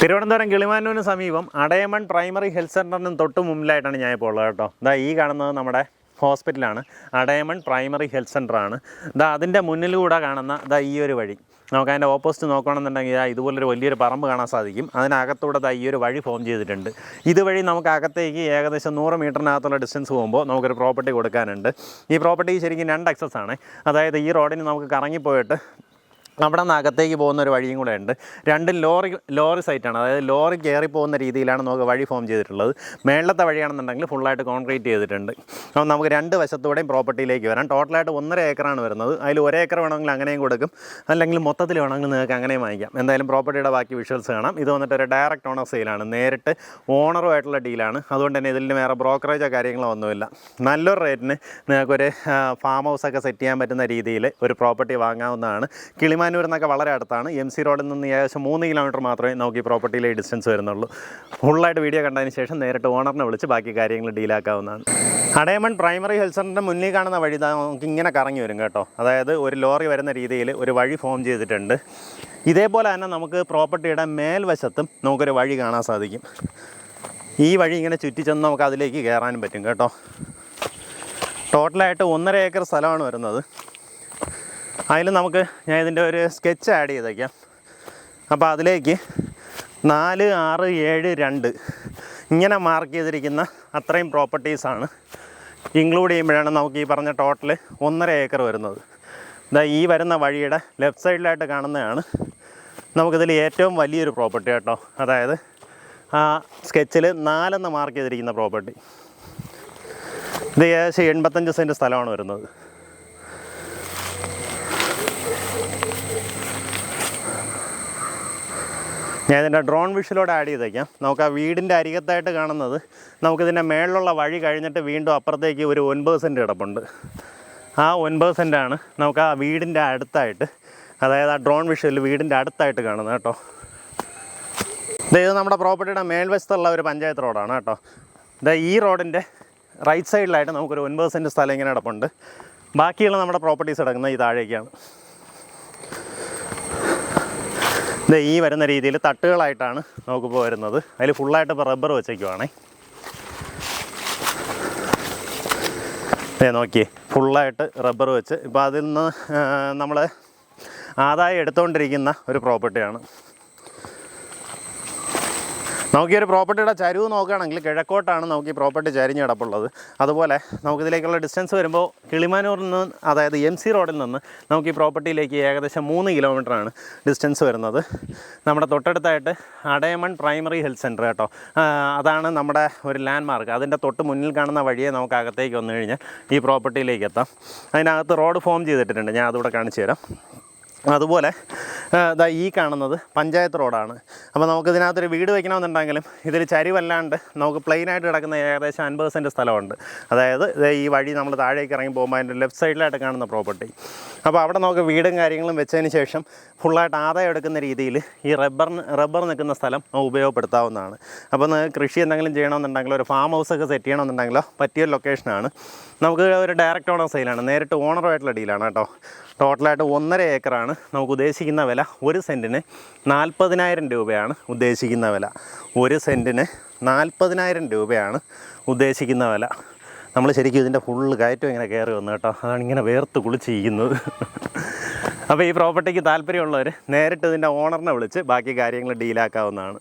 തിരുവനന്തപുരം കിളിമാനൂരിന് സമീപം Adayaman primary health സെന്ററിനും തൊട്ട് മുമ്പിലായിട്ടാണ് ഞാൻ ഇപ്പോൾ ഉള്ളത് കേട്ടോ. ഇതാ ഈ കാണുന്നത് നമ്മുടെ ഹോസ്പിറ്റലാണ്. അടയമൺ പ്രൈമറി ഹെൽത്ത് സെന്ററാണ് ഇതാ അതിന്റെ മുന്നിലൂടെ കാണുന്ന ഇതാ ഈ ഒരു വഴി. നമുക്ക് അതിന്റെ ഓപ്പോസിറ്റ് നോക്കുകയാണെന്നുണ്ടെങ്കിൽ ഇതാ ഇതുപോലൊരു വലിയൊരു പറമ്പ് കാണാൻ സാധിക്കും. അതിനകത്തൂടെ ദാ ഈ ഒരു വഴി ഫോം ചെയ്തിട്ടുണ്ട്. ഇതുവഴി നമുക്ക് അകത്തേക്ക് ഏകദേശം നൂറ് മീറ്ററിനകത്തുള്ള ഡിസ്റ്റൻസ് പോകുമ്പോൾ നമുക്കൊരു പ്രോപ്പർട്ടി കൊടുക്കാനുണ്ട്. ഈ പ്രോപ്പർട്ടി ശരിക്കും രണ്ട് അക്സസ് ആണ്. അതായത് ഈ റോഡിന് നമുക്ക് കറങ്ങിപ്പോയിട്ട് അവിടെ നിന്ന് അകത്തേക്ക് പോകുന്ന ഒരു വഴിയും കൂടെ ഉണ്ട്. രണ്ടും ലോറി ലോറി സൈറ്റാണ് അതായത് ലോറി കയറി പോകുന്ന രീതിയിലാണ് നമുക്ക് വഴി ഫോം ചെയ്തിട്ടുള്ളത്. മേളത്തെ വഴിയാണെന്നുണ്ടെങ്കിൽ ഫുള്ളായിട്ട് കോൺക്രീറ്റ് ചെയ്തിട്ടുണ്ട്. അപ്പം നമുക്ക് രണ്ട് വശത്തൂടെയും പ്രോപ്പർട്ടിയിലേക്ക് വരാം. ടോട്ടലായിട്ട് ഒന്നര ഏക്കറാണ് വരുന്നത്. അതിൽ ഒരേ ഏക്കർ വേണമെങ്കിൽ അങ്ങനെയും കൊടുക്കും. അല്ലെങ്കിൽ മൊത്തത്തിൽ വേണമെങ്കിൽ നിങ്ങൾക്ക് അങ്ങനെയും വാങ്ങിക്കാം. എന്തായാലും പ്രോപ്പർട്ടിയുടെ ബാക്കി വിഷ്വൽസ് കാണാം. ഇത് വന്നിട്ട് ഒരു ഡയറക്റ്റ് ഓണർ സെയിലാണ് നേരിട്ട് ഓണറുമായിട്ടുള്ള ഡീലാണ് അതുകൊണ്ട് തന്നെ ഇതിൽ വേറെ ബ്രോക്കറേജോ കാര്യങ്ങളോ ഒന്നുമില്ല. നല്ലൊരു റേറ്റിന് നിങ്ങൾക്കൊരു ഫാം ഹൗസൊക്കെ സെറ്റ് ചെയ്യാൻ പറ്റുന്ന രീതിയിൽ ഒരു പ്രോപ്പർട്ടി വാങ്ങാവുന്നതാണ്. കിളിമാനൂർ എന്നൊക്കെ വളരെ അടുത്താണ്. എം സി റോഡിൽ നിന്ന് ഏകദേശം മൂന്ന് കിലോമീറ്റർ മാത്രമേ നമുക്ക് ഈ പ്രോപ്പർട്ടിയിലെ ഡിസ്റ്റൻസ് വരുന്നുള്ളൂ. ഫുള്ളായിട്ട് വീഡിയോ കണ്ടതിന് ശേഷം നേരിട്ട് ഓണറിനെ വിളിച്ച് ബാക്കി കാര്യങ്ങൾ ഡീലാക്കാവുന്നതാണ് അടയമൺ പ്രൈമറി ഹെൽത്ത് സെന്ററിന്റെ മുന്നിൽ കാണുന്ന വഴി നമുക്ക് ഇങ്ങനെ കറങ്ങി വരും കേട്ടോ. അതായത് ഒരു ലോറി വരുന്ന രീതിയിൽ ഒരു വഴി ഫോം ചെയ്തിട്ടുണ്ട്. ഇതേപോലെ തന്നെ നമുക്ക് പ്രോപ്പർട്ടിയുടെ മേൽവശത്തും നമുക്കൊരു വഴി കാണാൻ സാധിക്കും. ഈ വഴി ഇങ്ങനെ ചുറ്റിച്ചെന്ന് നമുക്ക് അതിലേക്ക് കയറാനും പറ്റും കേട്ടോ. ടോട്ടലായിട്ട് ഒന്നര ഏക്കർ സ്ഥലമാണ് വരുന്നത്. അതിൽ നമുക്ക് ഞാൻ ഇതിന്റെ ഒരു സ്കെച്ച് ആഡ് ചെയ്തേക്കാം. അപ്പോൾ അതിലേക്ക് നാല് ആറ് ഏഴ് രണ്ട് ഇങ്ങനെ മാർക്ക് ചെയ്തിരിക്കുന്ന അത്രയും പ്രോപ്പർട്ടീസാണ് ഇൻക്ലൂഡ് ചെയ്യുമ്പോഴാണ് നമുക്ക് ഈ പറഞ്ഞ ടോട്ടൽ ഒന്നര ഏക്കർ വരുന്നത്. ഇതാ ഈ വരുന്ന വഴിയുടെ ലെഫ്റ്റ് സൈഡിലായിട്ട് കാണുന്നതാണ് നമുക്കിതിൽ ഏറ്റവും വലിയൊരു പ്രോപ്പർട്ടി കേട്ടോ അതായത് ആ സ്കെച്ചിൽ നാലെന്ന് മാർക്ക് ചെയ്തിരിക്കുന്ന പ്രോപ്പർട്ടി ഇത് ഏകദേശം എൺപത്തഞ്ച് സെന്റ് സ്ഥലമാണ് വരുന്നത്. ഞാൻ ഇതിന്റെ ഡ്രോൺ വിഷലോട് ആഡ് ചെയ്തേക്കാം. നമുക്ക് ആ വീടിന്റെ അരികത്തായിട്ട് കാണുന്നത് നമുക്കിതിന്റെ മേളിലുള്ള വഴി കഴിഞ്ഞിട്ട് വീണ്ടും അപ്പുറത്തേക്ക് ഒരു ഒൻപത് സെന്റ് കിടപ്പുണ്ട്. ആ ഒൻപത് സെന്റാണ് നമുക്ക് ആ വീടിന്റെ അടുത്തായിട്ട് അതായത് ആ ഡ്രോൺ വിഷയിൽ വീടിന്റെ അടുത്തായിട്ട് കാണുന്നത് കേട്ടോ. ഇത് നമ്മുടെ പ്രോപ്പർട്ടിയുടെ മേൽവശത്തുള്ള ഒരു പഞ്ചായത്ത് റോഡാണ് കേട്ടോ. ദേ ഈ റോഡിന്റെ റൈറ്റ് സൈഡിലായിട്ട് നമുക്കൊരു ഒൻപത് സെന്റ് സ്ഥലം ഇങ്ങനെ കിടപ്പുണ്ട്. ബാക്കിയുള്ള നമ്മുടെ പ്രോപ്പർട്ടീസ് കിടക്കുന്നത് ഈ താഴേക്കാണ്. ഇത് ഈ വരുന്ന രീതിയിൽ തട്ടുകളായിട്ടാണ് നമുക്കിപ്പോൾ വരുന്നത്. അതിൽ ഫുള്ളായിട്ട് ഇപ്പോൾ റബ്ബർ വെച്ചേക്കുവാണേ. ഏ നോക്കിയേ ഫുള്ളായിട്ട് റബ്ബർ വെച്ച്. ഇപ്പോൾ അതിൽ നിന്ന് നമ്മൾ ആദായം എടുത്തുകൊണ്ടിരിക്കുന്ന ഒരു പ്രോപ്പർട്ടിയാണ് നമുക്ക് ഈ ഒരു പ്രോപ്പർട്ടിയുടെ ചരിവ് നോക്കുകയാണെങ്കിൽ കിഴക്കോട്ടാണ് നമുക്ക് ഈ പ്രോപ്പർട്ടി ചരിഞ്ഞ് കിടപ്പുള്ളത്. അതുപോലെ നമുക്കിതിലേക്കുള്ള ഡിസ്റ്റൻസ് വരുമ്പോൾ കിളിമാനൂരിൽ നിന്ന് അതായത് എം സി റോഡിൽ നിന്ന് നമുക്ക് ഈ പ്രോപ്പർട്ടിയിലേക്ക് ഏകദേശം മൂന്ന് കിലോമീറ്ററാണ് ഡിസ്റ്റൻസ് വരുന്നത്. നമ്മുടെ തൊട്ടടുത്തായിട്ട് അടയമൺ പ്രൈമറി ഹെൽത്ത് സെന്റർ കേട്ടോ. അതാണ് നമ്മുടെ ഒരു ലാൻഡ് മാർക്ക് അതിന്റെ തൊട്ട് മുന്നിൽ കാണുന്ന വഴിയെ നമുക്ക് അകത്തേക്ക് വന്നു കഴിഞ്ഞാൽ ഈ പ്രോപ്പർട്ടിയിലേക്ക് എത്താം. അതിനകത്ത് റോഡ് ഫോം ചെയ്തിട്ടുണ്ട് ഞാൻ അതിവിടെ കാണിച്ചു തരാം. അതുപോലെ ദാ ഈ കാണുന്നത് പഞ്ചായത്ത് റോഡാണ്. അപ്പോൾ നമുക്ക് ഇതിനകത്തൊരു വീട് വയ്ക്കണമെന്നുണ്ടെങ്കിലും ഇതിൽ ചരിവല്ലാണ്ട് നമുക്ക് പ്ലെയിനായിട്ട് കിടക്കുന്ന ഏകദേശം അൻപത് സെന്റ് സ്ഥലമുണ്ട്. അതായത് ഈ വഴി നമ്മൾ താഴേക്ക് ഇറങ്ങി പോകുമ്പോൾ അതിന്റെ ലെഫ്റ്റ് സൈഡിലായിട്ട് കാണുന്ന പ്രോപ്പർട്ടി അപ്പോൾ അവിടെ നമുക്ക് വീടും കാര്യങ്ങളും വെച്ചതിന് ശേഷം ഫുള്ളായിട്ട് ആദായം എടുക്കുന്ന രീതിയിൽ ഈ റബ്ബർ റബ്ബർ നിൽക്കുന്ന സ്ഥലം ഉപയോഗപ്പെടുത്താവുന്നതാണ്. അപ്പോൾ കൃഷി എന്തെങ്കിലും ചെയ്യണമെന്നുണ്ടെങ്കിലോ ഒരു ഫാം ഹൗസ് ഒക്കെ സെറ്റ് ചെയ്യണമെന്നുണ്ടെങ്കിലോ പറ്റിയ ലൊക്കേഷനാണ് നമുക്ക് ഒരു ഡയറക്റ്റ് ഓണർ സെയിലാണ് നേരിട്ട് ഓണറുമായിട്ടുള്ള ഡീലാണ് കേട്ടോ. ടോട്ടലായിട്ട് ഒന്നര ഏക്കറാണ് നമുക്ക് ഉദ്ദേശിക്കുന്ന വില ഒരു സെന്റിന് നാൽപ്പതിനായിരം രൂപയാണ് ഉദ്ദേശിക്കുന്ന വില. ഒരു സെന്റിന് നാൽപ്പതിനായിരം രൂപയാണ് ഉദ്ദേശിക്കുന്ന വില. നമ്മൾ ശരിക്കും ഇതിന്റെ ഫുള്ള് കയറ്റം ഇങ്ങനെ കയറി വന്നു കേട്ടോ. അതാണ് ഇങ്ങനെ വേർത്ത് കുളിച്ചിരിക്കുന്നത്. അപ്പോൾ ഈ പ്രോപ്പർട്ടിക്ക് താല്പര്യമുള്ളവർ നേരിട്ട് ഇതിന്റെ ഓണറിനെ വിളിച്ച് ബാക്കി കാര്യങ്ങൾ ഡീലാക്കാവുന്നതാണ്